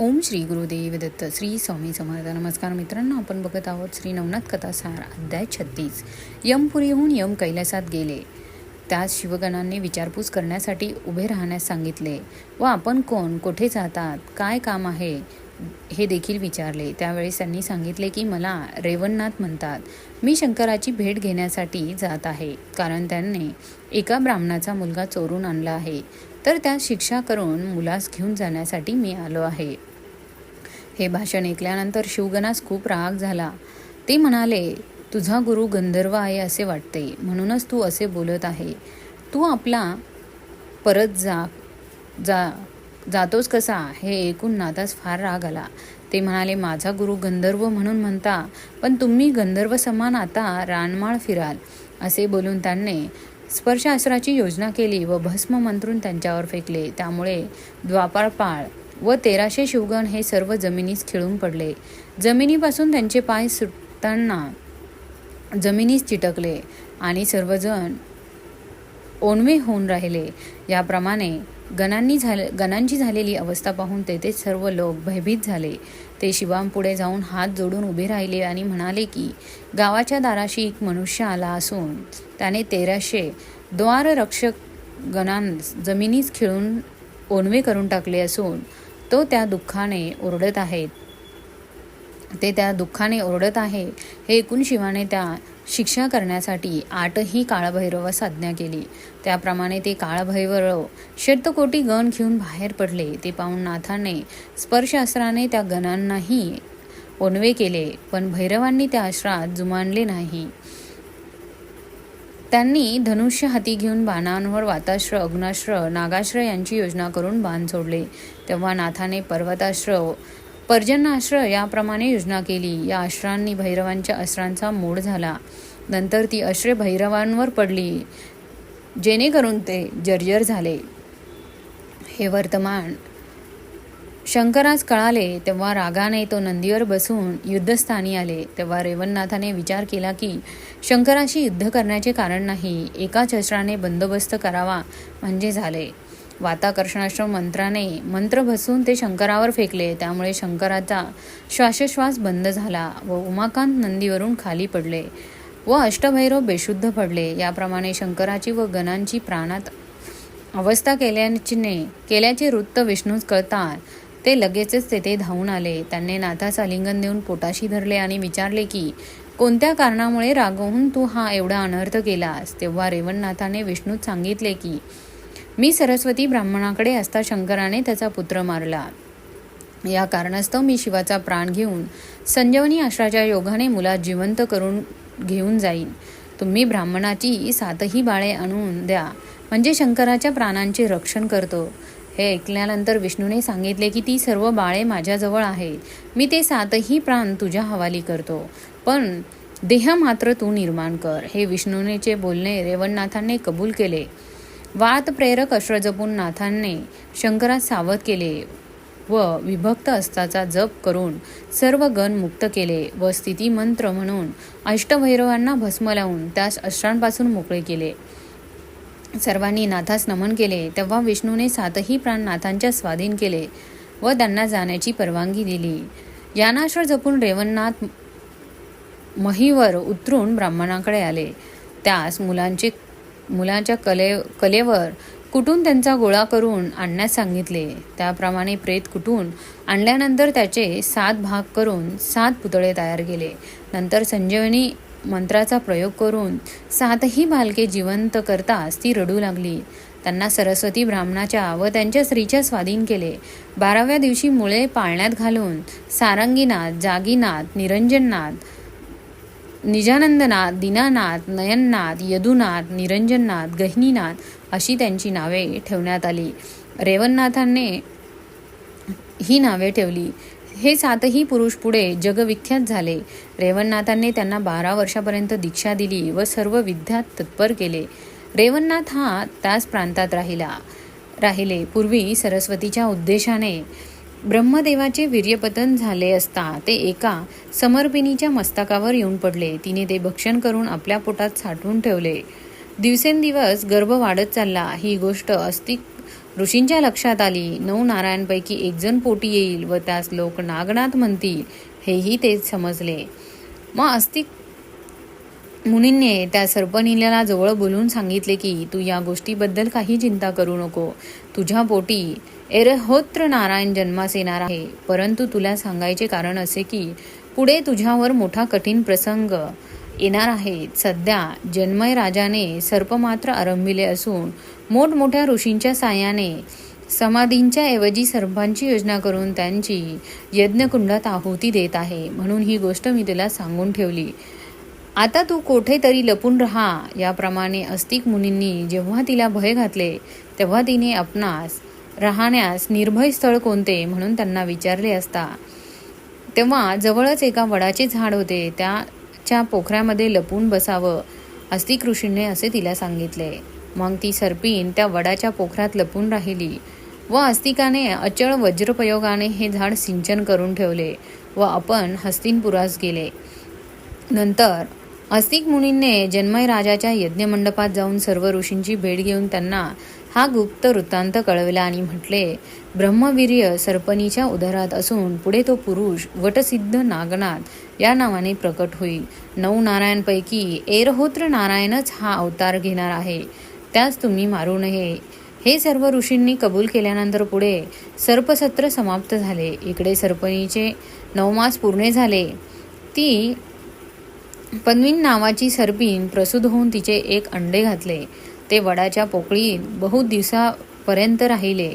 ओम श्री गुरुदेव दत्त श्री स्वामी समर्थ. नमस्कार मित्रांनो आपण बघत आहोत श्री नवनाथ कथासार अध्याय छत्तीस. यमपुरीहून यम कैलासात गेले. त्यास शिवगणांनी विचारपूस करण्यासाठी उभे राहण्यास सांगितले. व आपण कोण? कुठे जातात? काय काम आहे? हे देखील विचारले. त्यावेळेस त्यांनी सांगितले की मला रेवणनाथ म्हणतात. मी शंकराची भेट घेण्यासाठी जात आहे. कारण त्यांनी एका ब्राह्मणाचा मुलगा चोरून आणला आहे. तर त्या शिक्षा करून मुलास घेऊन जाण्यासाठी मी आलो आहे. हे भाषण ऐकल्यानंतर शिवगणास खूप राग झाला. ते म्हणाले तुझा गुरु गंधर्व आहे असे वाटते. म्हणूनच तू असे बोलत आहे. तू आपला परत जा जा जातोस कसा हे ऐकून नातास फार राग आला. ते म्हणाले माझा गुरु गंधर्व म्हणून म्हणता पण तुम्ही गंधर्व समान आता रानमाळ फिराल. असे बोलून त्यांनी स्पर्शास्त्राची योजना केली व भस्म मंत्रून त्यांच्यावर फेकले. त्यामुळे द्वापारपाळ व तेराशे शिवगण हे सर्व जमिनीस खिळून पडले. जमिनीपासून त्यांचे पाय सुटताना जमिनीस चिटकले आणि सर्वजण ओणवे होऊन राहिले. याप्रमाणे गणांनी झाले गणांची झालेली अवस्था पाहून तेथे सर्व लोक भयभीत झाले. ते शिवामपुढे जाऊन हात जोडून उभे राहिले आणि म्हणाले की गावाच्या दाराशी एक मनुष्य आला असून त्याने तेराशे द्वाररक्षक गणां जमिनीस खिळून ओणवे करून टाकले असून तो त्या दुःखाने ओरडत आहेत ते त्या दुःखाने ओरडत आहे हे ऐकून शिवाने त्या शिक्षा करण्यासाठी आठही काळभैरव साधना केली. त्याप्रमाणे ते काळभैरव शतकोटी गण घेऊन बाहेर पडले. ते पाहून नाथाने स्पर्शास्त्राने त्या गणांनाही ओनवे केले पण भैरवांनी त्या अश्रात जुमानले नाही. त्यांनी धनुष्य हाती घेऊन बाणांवर वाताश्र अग्नाश्र नागाश्र यांची योजना करून बाण सोडले. तेव्हा नाथाने पर्वताश्र पर्जन्यास्त्र याप्रमाणे योजना केली. या अश्रांनी भैरवांच्या अश्रांचा मोड झाला. नंतर ती अश्रे भैरवांवर पडली. जेणेकरून ते जर्जर झाले. हे वर्तमान. शंकरास कळाले तेव्हा रागाने तो नंदीवर बसून युद्धस्थानी आले. तेव्हा रेवणनाथाने विचार केला की शंकराशी युद्ध करण्याचे कारण नाही. एकाच अस्त्राने बंदोबस्त करावा म्हणजे झाले. वाताकर्षणाश्रम मंत्राने मंत्र बसून ते शंकरावर फेकले. त्यामुळे शंकराचा श्वासोश्वास बंद झाला व उमाकांत नंदीवरून खाली पडले व अष्टभैरव बेशुद्ध पडले. याप्रमाणे शंकराची व गणांची प्राणात अवस्था केल्याने केल्याचे वृत्त विष्णूच कळतात ते लगेचच तेथे धावून आले. त्यांनी नाथास आलिंगन देऊन पोटाशी धरले आणि विचारले की कोणत्या कारणामुळे रागवून तू हा एवढा अनर्थ केलास? तेव्हा रेवणनाथाने विष्णूत सांगितले की मी सरस्वती ब्राह्मणाकडे असता शंकराने त्याचा पुत्र मारला. या कारणास्तव मी शिवाचा प्राण घेऊन संजीवनी आश्राच्या योगाने मुला जिवंत करून घेऊन जाईन. तुम्ही ब्राह्मणाची सातही बाळे आणून द्या. म्हणजे शंकराच्या प्राणांचे रक्षण करतो. हे ऐकल्यानंतर विष्णूने सांगितले की ती सर्व बाळे माझ्याजवळ आहेत मी ते सातही प्राण तुझ्या हवाली करतो. पण देह मात्र तू निर्माण कर. हे विष्णूनेचे बोलणे रेवणनाथांनी कबूल केले. वात प्रेरक अश्र जपून नाथांनी शंकरास सावध केले व विभक्त अस्ताचा जप करून सर्व गण मुक्त केले व स्थिती मंत्र म्हणून अष्टभैरवांना भस्म लावून त्यास अश्रांपासून मोकळे केले. सर्वांनी नाथास नमन केले तेव्हा विष्णूने सातही प्राण नाथांच्या स्वाधीन केले व त्यांना जाण्याची परवानगी दिली. यानाश्र जपून रेवणनाथ महीवर उतरून ब्राह्मणाकडे आले. त्यास मुलांचे मुलांच्या कले कलेवर कुटून त्यांचा गोळा करून आणण्यास सांगितले त्याप्रमाणे प्रेत कुटून आणल्यानंतर त्याचे सात भाग करून सात पुतळे तयार केले. नंतर संजीवनी मंत्राचा प्रयोग करून सातही बालके जिवंत करताच ती रडू लागली. त्यांना सरस्वती ब्राह्मणाच्या व त्यांच्या स्त्रीच्या स्वाधीन केले. बाराव्या दिवशी मुळे पाळण्यात घालून सारंगीनाथ जागीनाथ निरंजननाथ निजानंदनाथ दीनानाथ नयननाथ यदुनाथ निरंजननाथ गहिनीनाथ अशी त्यांची नावे ठेवण्यात आली. रेवणनाथांनी ही नावे ठेवली. हे सातही पुरुष पुढे जगविख्यात झाले. रेवणनाथांनी त्यांना बारा वर्षापर्यंत दीक्षा दिली व सर्व विद्यात तत्पर केले. रेवणनाथ हा त्याच प्रांतात राहिला राहिले. पूर्वी सरस्वतीच्या उद्देशाने ब्रह्मदेवाचे वीर्यपतन झाले असता ते एका समर्पिणीच्या मस्तकावर येऊन पडले. तिने ते भक्षण करून आपल्या पोटात साठवून ठेवले. दिवसेंदिवस गर्भ वाढत चालला. ही गोष्ट अस्तिक ऋषींच्या लक्षात आली. नऊ नारायणपैकी एकजण पोटी येईल व त्यास लोक नागनाथ म्हणतील हेही ते समजले. मग अस्तिक मुनींनी त्या सर्पनिल्याला जवळ बोलून सांगितले की तू या गोष्टीबद्दल काही चिंता करू नको. तुझ्या पोटी एरहोत्र नारायण जन्मास येणार आहे. परंतु तुला सांगायचे कारण असे की पुढे तुझ्यावर मोठा कठीण प्रसंग येणार आहे. सध्या जन्मय राजाने सर्पमात्र आरंभिले असून मोठमोठ्या ऋषींच्या साह्याने समाधींच्या ऐवजी सर्पांची योजना करून त्यांची यज्ञकुंडात आहुती देत आहे. म्हणून ही गोष्ट मी तुला सांगून ठेवली. आता तू कोठेतरी लपून राहा. याप्रमाणे अस्तिक मुनींनी जेव्हा तिला भय घातले तेव्हा तिने आपणास राहण्यास निर्भय स्थळ कोणते म्हणून त्यांना विचारले असता. तेव्हा जवळच एका वडाचे झाड होते. त्याच्या पोखऱ्यामध्ये लपून बसावं अस्तिक ऋषीने असे तिला सांगितले. मग ती सर्पीन त्या वडाच्या पोखरात लपून राहिली व अस्तिकाने अचळ वज्रप्रयोगाने हे झाड सिंचन करून ठेवले व आपण हस्तिनपुरास गेले. नंतर अस्तिक मुनींनी जन्मय राजाच्या यज्ञमंडपात जाऊन सर्व ऋषींची भेट घेऊन त्यांना हा गुप्त वृत्तांत कळविला आणि म्हटले ब्रह्मवीर्य सर्पणीच्या उदरात असून पुढे तो पुरुष वटसिद्ध नागनाथ या नावाने प्रकट होईल. नऊ नारायणपैकी एरहोत्र नारायणच हा अवतार घेणार आहे. त्यास तुम्ही मारू नये. हे सर्व ऋषींनी कबूल केल्यानंतर पुढे सर्पसत्र समाप्त झाले. इकडे सर्पणीचे नवमास पूर्ण झाले. ती पन्वीन नावाची सर्पीन प्रसूद होऊन तिचे एक अंडे घातले. ते वडाच्या पोकळीत बहुत दिवसापर्यंत राहिले.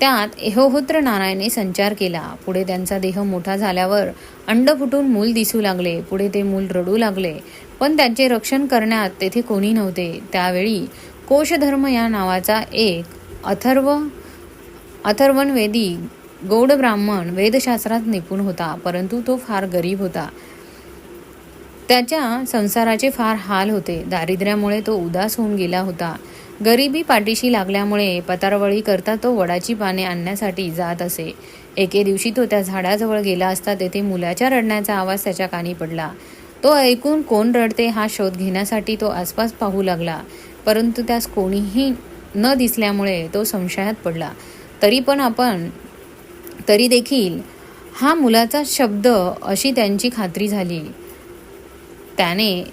त्यात एहोहोत्र नारायणे संचार केला. पुढे त्यांचा देह मोठा झाल्यावर अंड फुटून मूल दिसू लागले. पुढे ते मूल रडू लागले. पण त्यांचे रक्षण करण्यात तेथे कोणी नव्हते. त्यावेळी कोशधर्म या नावाचा एक अथर्व अथर्वणवेदी गौड ब्राह्मण वेदशास्त्रात निपुण होता. परंतु तो फार गरीब होता. त्याच्या संसाराचे फार हाल होते. दारिद्र्यामुळे तो उदास होऊन गेला होता. गरिबी पाठीशी लागल्यामुळे पतारवळी करता तो वडाची पाने आणण्यासाठी जात असे. एके दिवशी तो त्या झाडाजवळ गेला असता तेथे मुलाच्या रडण्याचा आवाज त्याच्या कानी पडला. तो ऐकून कोण रडते हा शोध घेण्यासाठी तो आसपास पाहू लागला. परंतु त्यास कोणीही न दिसल्यामुळे तो संशयात पडला. तरी पण आपण तरी देखील हा मुलाचा शब्द अशी त्यांची खात्री झाली. त्याने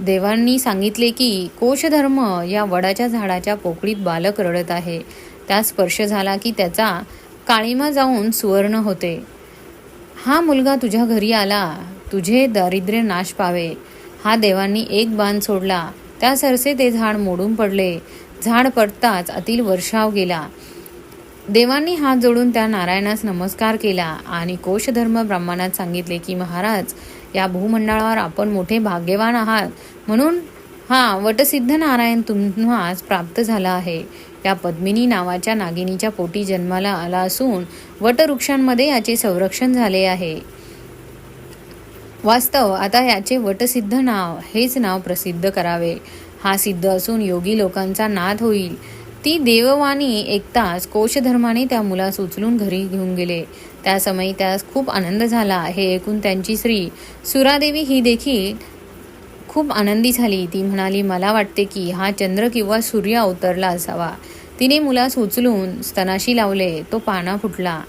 देवांनी सांगितले की कोशधर्म या वडाच्या झाडाच्या पोकळीत बालक रडत आहे. त्या स्पर्श झाला की त्याचा काळीमा जाऊन सुवर्ण होते. हा मुलगा तुझ्या घरी आला. तुझे दारिद्र्य नाश पावे हा देवांनी एक बाण सोडला. त्या सरसे ते झाड मोडून पडले. झाड पडताच अतिल वर्षाव गेला. देवांनी हात जोडून त्या नारायणास नमस्कार केला आणि कोशधर्म ब्राह्मणात सांगितले की महाराज या भूमंडळावर आपण मोठे भाग्यवान आहात. म्हणून हा वटसिद्ध नारायण तुम्हास प्राप्त झाला आहे. या पद्मिनी नावाच्या नागिनीच्या पोटी जन्माला आला असून वटवृक्षांमध्ये याचे संरक्षण झाले आहे. वास्तव आता याचे वटसिद्ध नाव हेच नाव प्रसिद्ध करावे. हा सिद्ध असून योगी लोकांचा नाद होईल. ती देववाणी एकताच कोशधर्माने त्या मुलास उचलून घरी घेऊन गेले. त्या समयी त्यास खूप आनंद झाला. हे ऐकून त्यांची स्त्री सुरादेवी ही देखील खूप आनंदी झाली. ती म्हणाली मला वाटते की हा चंद्र किंवा सूर्य अवतरला असावा. तिने मुलास उचलून स्तनाशी लावले. तो पाना फुटला.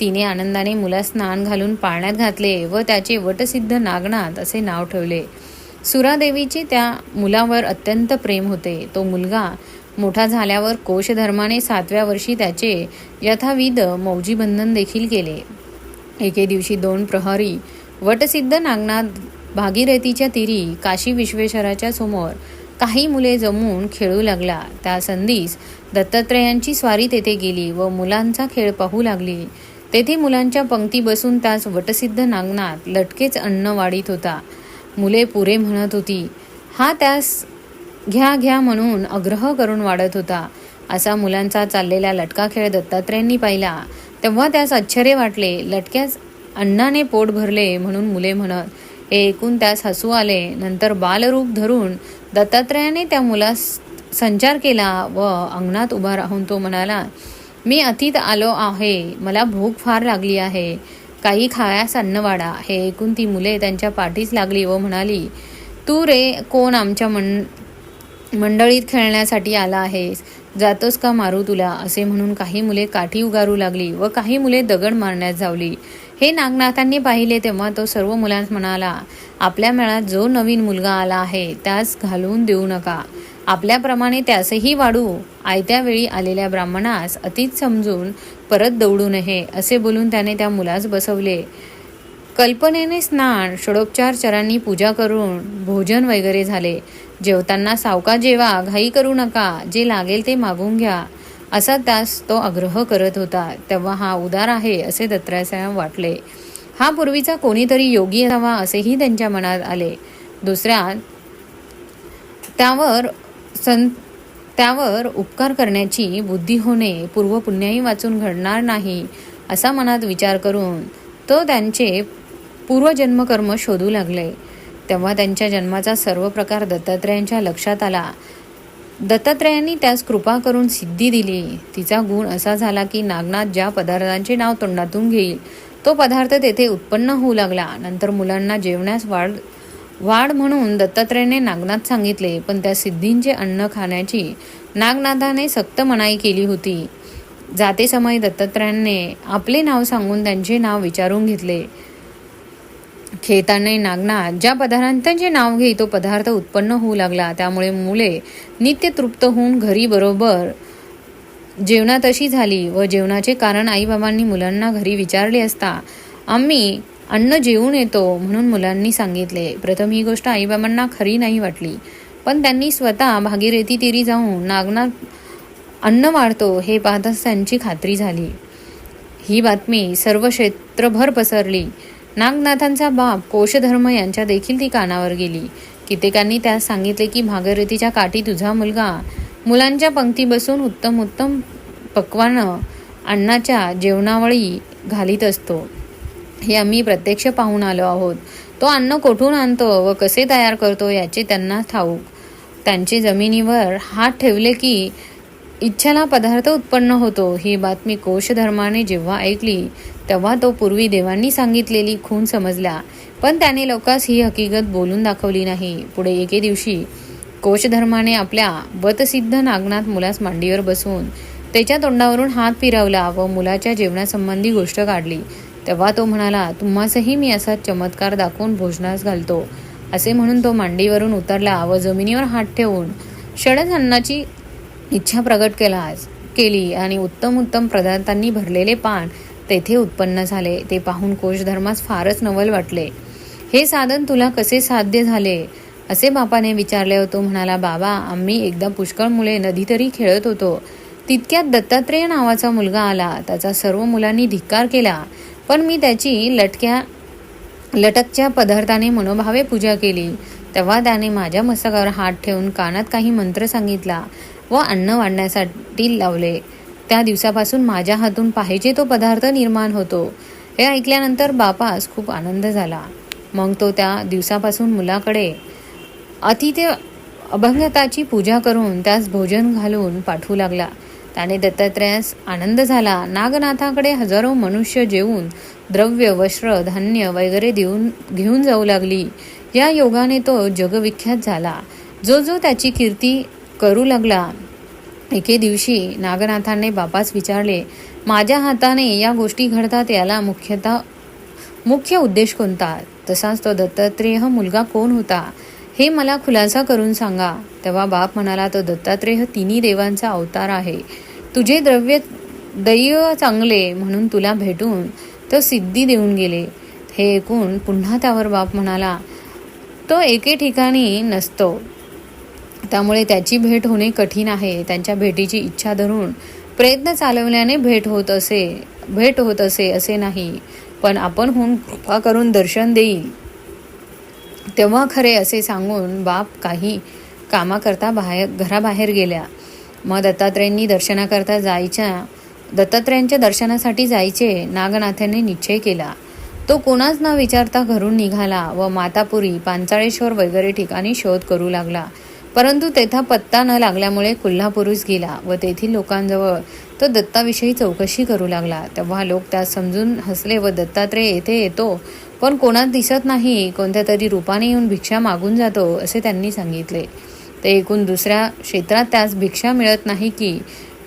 तिने आनंदाने मुलास स्नान घालून पाळण्यात घातले व त्याचे वटसिद्ध नागनाथ असे नाव ठेवले. सुरादेवीचे त्या मुलावर अत्यंत प्रेम होते. तो मुलगा मोठा झाल्यावर कोशधर्माने सातव्या वर्षी त्याचे यथाविध मौजीबंधन देखील केले. एके दिवशी दोन प्रहरी वटसिद्ध नागनाथ भागीरथीच्या तीरी काशी विश्वेश्वराच्या समोर काही मुले जमून खेळू लागला. त्या संधीस दत्तात्रेयांची स्वारी तेथे गेली व मुलांचा खेळ पाहू लागली. तेथे मुलांच्या पंक्ती बसून त्यास वटसिद्ध नागनाथ लटकेच अन्न वाढीत होता. मुले पुरे म्हणत होती हा त्यास घ्या घ्या म्हणून आग्रह करून वाढत होता. असा मुलांचा चाललेला लटका खेळ दत्तात्र्यांनी पाहिला. तेव्हा त्यास आश्चर्य वाटले लटक्यास अन्नाने पोट भरले म्हणून मुले म्हणत हे ऐकून त्यास हसू आले. नंतर बालरूप धरून दत्तात्रेयाने त्या मुलास संचार केला व अंगणात उभा राहून तो म्हणाला मी अतीत आलो आहे. मला भूक फार लागली आहे. काही खायास अन्न वाढा. हे ऐकून ती मुले त्यांच्या पाठीस लागली व म्हणाली तू रे कोण आमच्या मन मंडळीत खेळण्यासाठी आला आहेस. जातोस का मारू तुला? असे म्हणून काही मुले काठी उगारू लागली व काही मुले दगड मारण्यात जावली हे नागनाथांनी पाहिले तेव्हा तो सर्व मुलांस म्हणाला आपल्या मेळात जो नवीन मुलगा आला आहे त्यास घालवून देऊ नका. आपल्याप्रमाणे त्यासही वाढू. आयत्या वेळी आलेल्या ब्राह्मणास अतीत समजून परत दौडू नये असे बोलून त्याने त्या मुलास बसवले. कल्पनेने स्नान षडोपचार चरांनी पूजा करून भोजन वगैरे झाले. जेवताना सावका जेवा घाई करू नका जे लागेल ते मागून घ्या. असा त्यास तो आग्रह करत होता. तेव्हा हा उदार आहे असे दत्तात्रयाला वाटले. हा पूर्वीचा कोणीतरी योगी असावा असेही त्यांच्या मनात आले. दुसऱ्या त्यावर सं त्यावर उपकार करण्याची बुद्धी होणे पूर्वपुण्याही वाचून घडणार नाही असा मनात विचार करून तो त्यांचे पूर्वजन्मकर्म शोधू लागले. तेव्हा त्यांच्या जन्माचा सर्व प्रकार दत्तात्रयांच्या लक्षात आला. दत्तात्रयांनी त्यास कृपा करून सिद्धी दिली. तिचा गुण असा झाला की नागनाथ ज्या पदार्थांचे नाव तोंडातून घेईल तो पदार्थ तेथे उत्पन्न होऊ लागला. नंतर मुलांना जेवण्यास वाढ वाढ म्हणून दत्तात्रयाने नागनाथ सांगितले पण त्या सिद्धींचे अन्न खाण्याची नागनाथाने सक्त मनाई केली होती. जाते समय दत्तात्रयांनी आपले नाव सांगून त्यांचे नाव विचारून घेतले. खेताने नागनाथ ज्या पदार्थांचे नाव घेई तो पदार्थ उत्पन्न होऊ लागला. त्यामुळे मुले नित्य तृप्त होऊन घरी बरोबर जेवणात अशी झाली व जेवणाचे कारण आईबाबांनी मुलांना घरी विचारले असता आम्ही अन्न जेवून येतो म्हणून मुलांनी सांगितले. प्रथम ही गोष्ट आईबाबांना खरी नाही वाटली. पण त्यांनी स्वतः भागीरथी तिरी जाऊन नागनाथ अन्न वाढतो हे पाहताच त्यांची खात्री झाली. ही बातमी सर्व क्षेत्रभर पसरली. नागनाथांचा बाप कोशधर्म यांच्या देखील ती कानावर गेली. कित्येकांनी त्यास सांगितले की भागीरथीच्या काठी तुझा मुलगा. मुलांच्या पंक्ती बसून उत्तम उत्तम पक्वानं अन्नाच्या जेवणावळी घालीत असतो. हे आम्ही प्रत्यक्ष पाहून आलो आहोत. तो अन्न कोठून आणतो व कसे तयार करतो याचे त्यांना ठाऊक. त्यांचे जमिनीवर हात ठेवले की इच्छेला पदार्थ उत्पन्न होतो ही बातमी कोशधर्माने जेव्हा ऐकली तेव्हा तो पूर्वी देवांनी सांगितलेली खून समजला. पण त्याने लोकांस ही हकीकत बोलून दाखवली नाही. पुढे एके दिवशी कोशधर्माने आपल्या बतसिद्ध नागनाथ मुलास मांडीवर बसवून त्याच्या तोंडावरून हात फिरवला व मुलाच्या जेवणासंबंधी गोष्ट काढली. तेव्हा तो म्हणाला तुम्हासही मी असा चमत्कार दाखवून भोजनास घालतो. असे म्हणून तो मांडीवरून उतरला व जमिनीवर हात ठेवून षडज अन्नाची इच्छा प्रकट केला केली आणि उत्तम उत्तम पदार्थांनी भरलेले पान तेथे उत्पन्न झाले. ते पाहून कोशधर्मास फारच नवल वाटले. हे साधन तुला कसे साध्य झाले असे बापाने विचारले होतो. म्हणाला बाबा आम्ही एकदा पुष्कळ मुले नदी तरी खेळत होतो. तितक्यात दत्तात्रेय नावाचा मुलगा आला. त्याचा सर्व मुलांनी धिक्कार केला. पण मी त्याची लटक्या लटकच्या पदार्थाने मनोभावे पूजा केली. तेव्हा त्याने माझ्या मस्तकावर हात ठेवून कानात काही मंत्र सांगितला. व अन्न वाढण्यासाठी लावले. त्या दिवसापासून माझ्या हातून पाहिजे तो पदार्थ निर्माण होतो. हे ऐकल्यानंतर बापास खूप आनंद झाला. मग तो त्या दिवसापासून मुलाकडे अतिथे अभंगताची पूजा करून त्यास भोजन घालून पाठवू लागला. त्याने दत्तात्रयास आनंद झाला. नागनाथाकडे हजारो मनुष्य जेवून द्रव्य वस्त्र धान्य वगैरे देऊन घेऊन जाऊ लागली. या योगाने तो जगविख्यात झाला. जो जो त्याची कीर्ती करू लागला. एके दिवशी नागनाथाने बापास विचारले माझ्या हाताने या गोष्टी घडतात याला मुख्यतः मुख्य उद्देश कोणता? तसाच तो दत्तात्रेय मुलगा कोण होता? हे मला खुलासा करून सांगा. तेव्हा बाप म्हणाला तो दत्तात्रेय तिन्ही देवांचा अवतार आहे. तुझे द्रव्य दैव चांगले म्हणून तुला भेटून तो सिद्धी देऊन गेले. हे ऐकून पुन्हा त्यावर बाप म्हणाला तो एके ठिकाणी नसतो. त्यामुळे त्याची भेट होणे कठीण आहे. त्यांच्या भेटीची इच्छा धरून प्रयत्न चालवल्याने भेट होत असे भेट होत असे असे नाही. पण आपण होऊन कृपा करून दर्शन देईल. तेव्हा खरे असे सांगून बाप काही कामाकरता बाहेर घराबाहेर गेल्या. मग दत्तात्रेयांनी दर्शनाकरता जायच्या दत्तात्रेयांच्या दर्शनासाठी जायचे नागनाथाने निश्चय केला. तो कोणाच न विचारता घरून निघाला व मातापुरी पांचाळेश्वर वगैरे ठिकाणी शोध करू लागला. परंतु तेथा पत्ता न लागल्यामुळे कोल्हापूरच गेला व तेथील लोकांजवळ तो दत्ताविषयी चौकशी करू लागला. तेव्हा लोक त्यास समजून हसले व दत्तात्रेय येथे येतो पण कोणात दिसत नाही कोणत्या तरी रूपाने येऊन भिक्षा मागून जातो असे त्यांनी सांगितले. ते एकूण दुसऱ्या क्षेत्रात त्यास भिक्षा मिळत नाही की?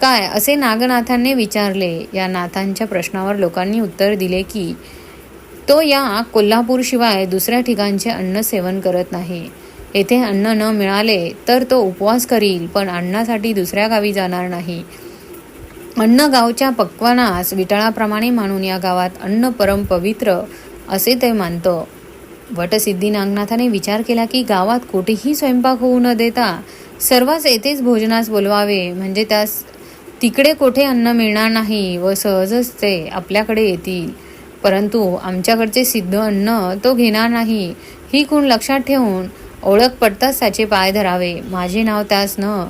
काय? असे नागनाथांनी विचारले. या नाथांच्या प्रश्नावर लोकांनी उत्तर दिले की तो या कोल्हापूरशिवाय दुसऱ्या ठिकाणचे अन्न सेवन करत नाही. येथे अन्न न मिळाले तर तो उपवास करील पण अन्नासाठी दुसऱ्या गावी जाणार नाही. अन्न गावच्या पक्वानास विटाळाप्रमाणे मानून या गावात अन्न परम पवित्र असे ते मानतो. वटसिद्धी नागनाथाने विचार केला की गावात कोठेही स्वयंपाक होऊ न देता सर्वच येथेच भोजनास बोलवावे म्हणजे त्यास तिकडे कोठे अन्न मिळणार नाही व सहजच ते आपल्याकडे येतील. परंतु आमच्याकडचे सिद्ध अन्न तो घेणार नाही ही खूण लक्षात ठेवून ओळख पडताच त्याचे पाय धरावे. माझे नाव त्यास न.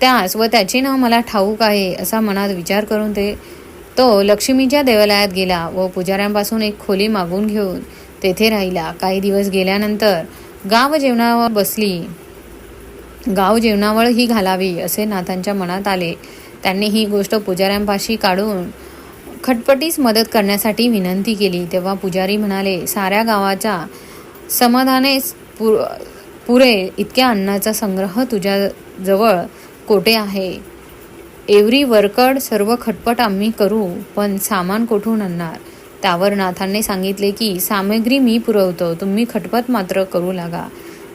त्यास व त्याचे नाव मला ठाऊक आहे असा मनात विचार करून ते तो लक्ष्मीच्या देवालयात गेला व पुजाऱ्यांपासून एक खोली मागून घेऊन तेथे राहिला. काही दिवस गेल्यानंतर गाव जेवणावर बसली. गाव जेवणावळ ही घालावी असे नाथांच्या मनात आले. त्यांनी ही गोष्ट पुजाऱ्यांपाशी काढून खटपटीस मदत करण्यासाठी विनंती केली. तेव्हा पुजारी म्हणाले साऱ्या गावाच्या समाधानेच पुर पुरे इतक्या अन्नाचा संग्रह तुझ्याजवळ कोठे आहे? एवरी वरकड सर्व खटपट आम्ही करू पण सामान कोठून आणणार? त्यावर नाथांनी सांगितले की सामग्री मी पुरवतो तुम्ही खटपट मात्र करू लागा.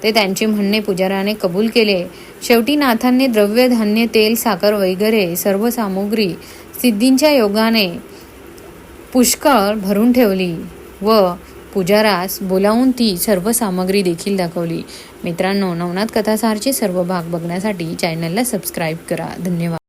ते त्यांचे म्हणणे पुजाऱ्याने कबूल केले. शेवटी नाथांनी द्रव्य धान्य तेल साखर वगैरे सर्व सामुग्री सिद्धींच्या योगाने पुष्कळ भरून ठेवली व पुजारास बोलावून ती सर्व सामग्री देखील दाखवली. मित्रांनो नवनाथ कथासारचे सर्व भाग बघण्यासाठी चॅनलला सबस्क्राईब करा. धन्यवाद.